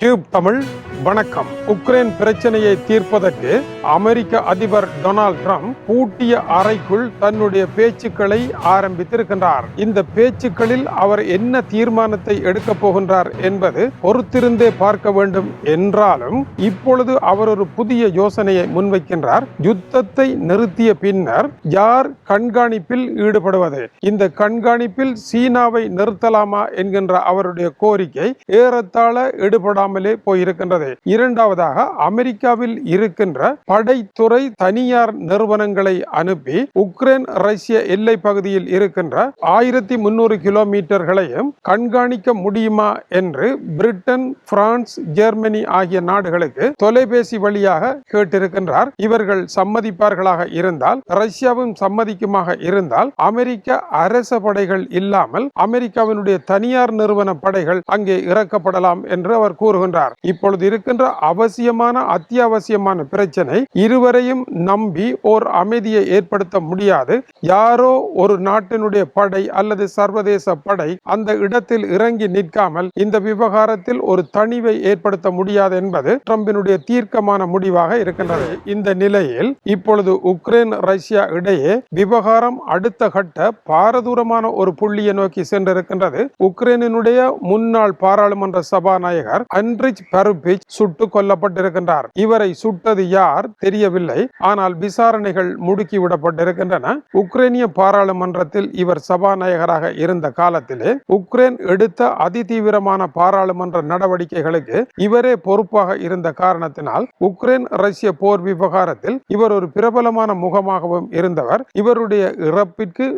Tube Tamil வணக்கம். Ukraine பிரச்சனையை தீர்ப்பதற்கு அமெரிக்க அதிபர் டொனால்ட் ட்ரம்ப் பூட்டிய அறைக்குள் தன்னுடைய பேச்சுக்களை ஆரம்பித்திருக்கின்றார். இந்த பேச்சுக்களில் அவர் என்ன தீர்மானத்தை எடுக்கப் போகின்றார் என்பது பொறுத்திருந்தே பார்க்க வேண்டும் என்றாலும் இப்பொழுது அவர் ஒரு புதிய யோசனையை முன்வைக்கின்றார். யுத்தத்தை நிறுத்திய பின்னர் யார் கண்காணிப்பில் ஈடுபடுவது? இந்த கண்காணிப்பில் சீனாவை நிறுத்தலாமா என்கின்ற அவருடைய கோரிக்கை ஏறத்தாழ ஈடுபடாமலே இல்லாமலே போயிருக்கின்றது. இரண்டாவதாக அமெரிக்காவில் இருக்கின்ற படைத்துறை தனியார் நிறுவனங்களை அனுப்பி உக்ரைன் ரஷ்ய எல்லை பகுதியில் இருக்கின்ற ஆயிரத்தி முன்னூறு கிலோமீட்டர்களையும் கண்காணிக்க முடியுமா என்று பிரிட்டன் பிரான்ஸ் ஜெர்மனி ஆகிய நாடுகளுக்கு தொலைபேசி வழியாக கேட்டிருக்கின்றார். இவர்கள் சம்மதிப்பார்களாக இருந்தால் ரஷ்யாவும் சம்மதிக்குமாக இருந்தால் அமெரிக்க அரச படைகள் இல்லாமல் அமெரிக்காவினுடைய தனியார் நிறுவன படைகள் அங்கே இறக்கப்படலாம் என்று அவர் கூறுகின்றார். இப்பொழுது இருக்கின்ற அவசியமான அத்தியாவசியமான பிரச்சனை இருவரையும் நம்பி ஓர் அமைதியை ஏற்படுத்த முடியாது. யாரோ ஒரு நாட்டினுடைய படை அல்லது சர்வதேச படை அந்த இடத்தில் இறங்கி நிற்காமல் இந்த விவகாரத்தில் ஒரு தனிவை ஏற்படுத்த முடியாது என்பது ட்ரம்பினுடைய தீர்க்கமான முடிவாக இருக்கின்றது. இந்த நிலையில் இப்பொழுது உக்ரைன் ரஷ்யா இடையே விவகாரம் அடுத்த கட்ட பாரதூரமான ஒரு புள்ளியை நோக்கி சென்றிருக்கின்றது. உக்ரைனினுடைய முன்னாள் பாராளுமன்ற சபாநாயகர் ஹென்ரிச் பருபிச் சுட்டு கொல்லப்பட்டிருக்கின்றார். இவரை சுட்டது யார் தெரியவில்லை. ஆனால் விசாரணைகள் முடுக்கி விடப்பட்டிருக்கின்றன. உக்ரைனிய பாராளுமன்றத்தில் இவர் சபாநாயகராக இருந்த காலத்திலே உக்ரைன் எடுத்த அதிதீவிரமான பாராளுமன்ற நடவடிக்கைகளுக்கு இவரே பொறுப்பாக இருந்த காரணத்தினால் உக்ரைன் ரஷ்ய போர் விவகாரத்தில் இவர் ஒரு பிரபலமான முகமாகவும் இருந்தவர். இவருடைய இறப்பிற்கு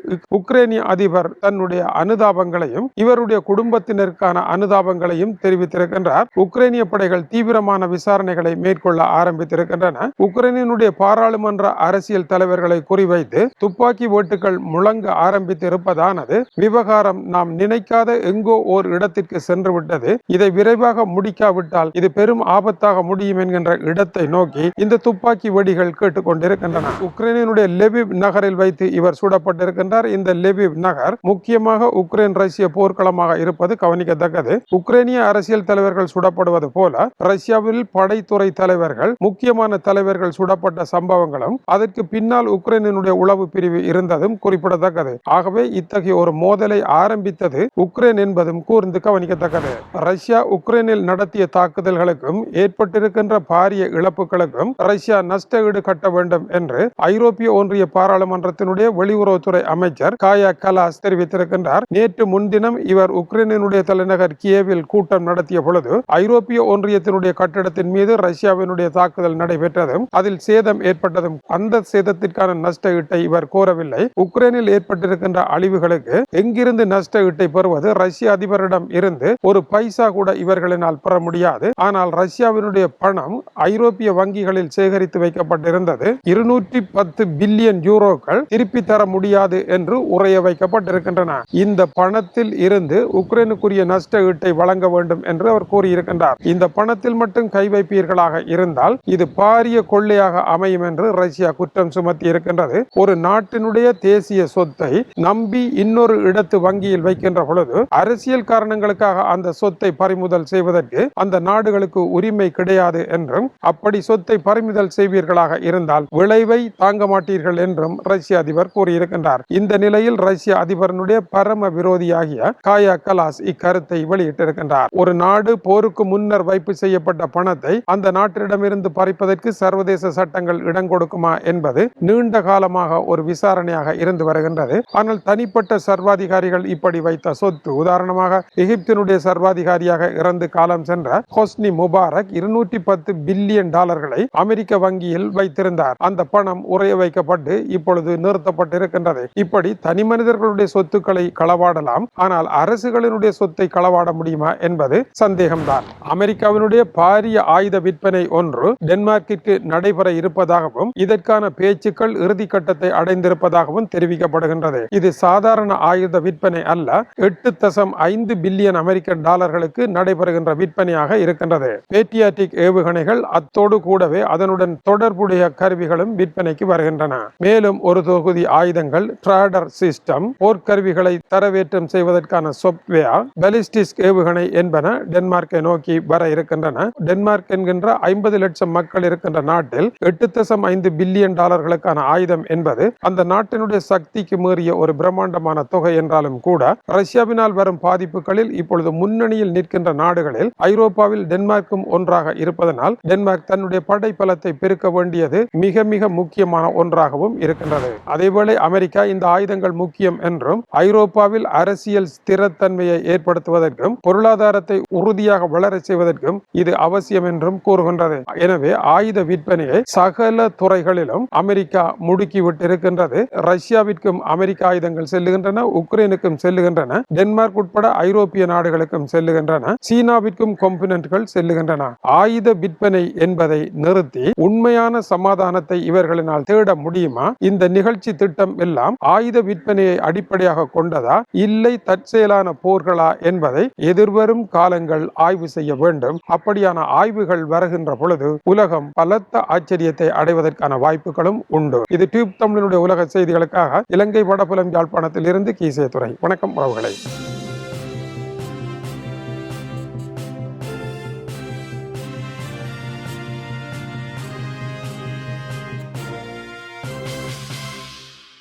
உக்ரைனிய அதிபர் தன்னுடைய அனுதாபங்களையும் இவருடைய குடும்பத்தினருக்கான அனுதாபங்களையும் தெரிவித்திருக்கின்றார். உக்ரைனிய படைகள் தீவிரமான விசாரணைகளை மேற்கொள்ள ஆரம்பித்திருக்கின்றன. உக்ரைனினுடைய பாராளுமன்ற அரசியல் தலைவர்களை குறிவைத்து துப்பாக்கி ஓட்டுகள் முழங்க ஆரம்பித்து இருப்பதானது விவகாரம் நாம் நினைக்காத எங்கோ ஓர் இடத்திற்கு சென்று விட்டது இதை விரைவாக முடிக்காவிட்டால் இது பெரும் ஆபத்தாக முடியும் என்கின்ற இடத்தை நோக்கி இந்த துப்பாக்கி வெடிகள் கேட்டுக்கொண்டிருக்கின்றன. உக்ரைனினுடைய லெவிவ் நகரில் வைத்து இவர் சூடப்பட்டிருக்கின்றார். இந்த லெவிவ் நகர் முக்கியமாக உக்ரைன் ரஷ்ய போர்க்களமாக இருப்பது கவனிக்கத்தக்கது. உக்ரைனிய அரசியல் தலைவர்கள் சுட சுடப்படுவது போல ரஷ்யாவில் படைத்துறை தலைவர்கள் முக்கியமான தலைவர்கள் சுடப்பட்ட சம்பவங்களும் அதற்கு பின்னால் உக்ரைனினுடைய உளவு பிரிவு இருந்ததும் குறிப்பிடத்தக்கது. ஆகவே இத்தகைய ஒரு மோதலை ஆரம்பித்தது உக்ரைன் என்பதும் கூர்ந்து கவனிக்கத்தக்கது. ரஷ்யா உக்ரைனில் நடத்திய தாக்குதல்களுக்கும் ஏற்பட்டிருக்கின்ற பாரிய இழப்புகளுக்கும் ரஷ்யா நஷ்ட ஈடு கட்ட வேண்டும் என்று ஐரோப்பிய ஒன்றிய பாராளுமன்றத்தினுடைய வெளியுறவுத்துறை அமைச்சர் காயா கலாஸ் தெரிவித்திருக்கின்றார். நேற்று முன்தினம் இவர் உக்ரைனினுடைய தலைநகர் கியேவில் கூட்டம் நடத்திய பொழுது ஐரோப்பிய ஒன்றியத்தினுடைய கட்டிடத்தின் மீது ரஷ்யாவினுடைய தாக்குதல் நடைபெற்றதும் அதில் சேதம் ஏற்பட்டதும் அந்த சேதத்திற்கான நஷ்ட ஈட்டை இவர் கோரவில்லை. உக்ரைனில் ஏற்பட்டிருக்கின்ற அழிவுகளுக்கு எங்கிருந்து நஷ்ட ஈட்டை பெறுவது? ரஷ்ய அதிபரிடம் இருந்து ஒரு பைசா கூட இவர்களினால் பெற முடியாது. ஆனால் ரஷ்யாவினுடைய பணம் ஐரோப்பிய வங்கிகளில் சேகரித்து வைக்கப்பட்டிருந்தது. இருநூற்றி பத்து பில்லியன் யூரோக்கள் திருப்பி தர முடியாது என்று உரைய வைக்கப்பட்டிருக்கின்றன. இந்த பணத்தில் இருந்து உக்ரைனுக்குரிய நஷ்ட ஈட்டை வழங்க வேண்டும் என்று அவர் கூறியிருக்கின்றார் இந்த பணத்தில் மட்டும் கை வைப்பீர்களாக இருந்தால் இது பாரிய கொள்ளையாக அமையும் என்று ரஷ்யா குற்றம் சுமத்தி இருக்கின்றது. ஒரு நாட்டினுடைய தேசிய சொத்தை நம்பி இன்னொரு இடத்து வங்கியில் வைக்கின்ற பொழுது அரசியல் காரணங்களுக்காக அந்த சொத்தை பறிமுதல் செய்வதற்கு அந்த நாடுகளுக்கு உரிமை கிடையாது என்றும் அப்படி சொத்தை பறிமுதல் செய்வீர்களாக இருந்தால் விளைவை தாங்க மாட்டீர்கள் என்றும் ரஷ்ய அதிபர் கூறியிருக்கின்றார். இந்த நிலையில் ரஷ்ய அதிபரனுடைய பரம விரோதியாகிய காயா கலாஸ் இக்கருத்தை வெளியிட்டிருக்கின்றார். ஒரு நாடு போருக்கு முன்னர் வைப்பு செய்யப்பட்ட பணத்தை அந்த நாட்டிடமிருந்து பறிப்பதற்கு சர்வதேச சட்டங்கள் இடம் கொடுக்குமா என்பது நீண்ட காலமாக ஒரு விசாரணையாக இருந்து வருகின்றது. ஆனால் தனிப்பட்ட சர்வாதிகாரிகள் இப்படி வைத்த சொத்து உதாரணமாக எகிப்தினுடைய சர்வாதிகாரியாக இறந்து காலம் சென்ற ஹொஸ்னி முபாரக் இருநூற்றி பத்து பில்லியன் டாலர்களை அமெரிக்க வங்கியில் வைத்திருந்தார். அந்த பணம் உறைய வைக்கப்பட்டு இப்பொழுது நிறுத்தப்பட்டிருக்கின்றது. இப்படி தனி மனிதர்களுடைய சொத்துக்களை களவாடலாம். ஆனால் அரசுகளினுடைய சொத்தை களவாட முடியுமா என்பது சந்தேகம்தான். அமெரிக்காவினுடைய பாரிய ஆயுத விற்பனை ஒன்று டென்மார்க்கிற்கு நடைபெற இருப்பதாகவும் இதற்கான பேச்சுக்கள் இறுதி கட்டத்தை அடைந்திருப்பதாகவும் தெரிவிக்கப்படுகின்றது. இது சாதாரண ஆயுத விற்பனை அல்ல எட்டு தசம் ஐந்து பில்லியன் அமெரிக்கன் டாலர்களுக்கு நடைபெறுகின்ற விற்பனையாக இருக்கின்றது. பேட்டியாட்டிக் ஏவுகணைகள் அத்தோடு கூடவே அதனுடன் தொடர்புடைய கருவிகளும் விற்பனைக்கு வருகின்றன. மேலும் ஒரு தொகுதி ஆயுதங்கள் ட்ராடர் சிஸ்டம் போர்க்கருவிகளை தரவேற்றம் செய்வதற்கான சாப்ட்வேர் பலிஸ்டிக் ஏவுகணை என்பன டென்மார்க்கை நோக்கி வர இருக்கின்றன. டென்மார்க் என்கின்ற ஐம்பது லட்சம் மக்கள் இருக்கின்ற நாட்டில் எட்டு தசம் ஐந்து பில்லியன் டாலர்களுக்கான ஆயுதம் என்பது அந்த நாட்டினுடைய சக்திக்கு மீறிய ஒரு பிரம்மாண்டமான தொகை என்றாலும் கூட ரஷ்யாவினால் வரும் பாதிப்புகளில் இப்பொழுது முன்னணியில் நிற்கின்ற நாடுகளில் ஐரோப்பாவில் டென்மார்க்கும் ஒன்றாக இருப்பதனால் டென்மார்க் தன்னுடைய படை பலத்தை பெருக்க வேண்டியது மிக மிக முக்கியமான ஒன்றாகவும் இருக்கின்றது. அதேவேளை அமெரிக்கா இந்த ஆயுதங்கள் முக்கியம் என்றும் ஐரோப்பாவில் அரசியல் ஸ்திரத்தன்மையை ஏற்படுத்துவதற்கும் பொருளாதாரத்தை உறுதியாக வளரச் செய்வதற்கும் இது அவசியம் என்றும் கூறுகின்றது. எனவே ஆயுத விற்பனையை சகல துறைகளிலும் அமெரிக்கா முடுக்கிவிட்டிருக்கின்றது. ரஷ்யாவிற்கும் அமெரிக்க ஆயுதங்கள் செல்லுகின்றன உக்ரைனுக்கும் செல்லுகின்றன டென்மார்க் உட்பட ஐரோப்பிய நாடுகளுக்கும் செல்லுகின்றன சீனாவிற்கும் கொம்பினன்ட்கள் செல்லுகின்றன. ஆயுத விற்பனை என்பதை நிறுத்தி உண்மையான சமாதானத்தை இவர்களினால் தேட முடியுமா? இந்த நிகழ்ச்சி திட்டம் எல்லாம் ஆயுத விற்பனையை அடிப்படையாக கொண்டதா? இல்லை தற்செயலான போர்களா என்பதை எதிர்வரும் காலங்கள் ஆய்வு ஆய்வு செய்ய வேண்டும். அப்படியான ஆய்வுகள் வருகின்ற பொழுது உலகம் பலத்த ஆச்சரியத்தை அடைவதற்கான வாய்ப்புகளும் உண்டு. இது டியூப் தமிழனுடைய உலக செய்திகளுக்காக இலங்கை வடபுலம் யாழ்ப்பாணத்தில் இருந்து கீசே துறை வணக்கம் உறவுகளை.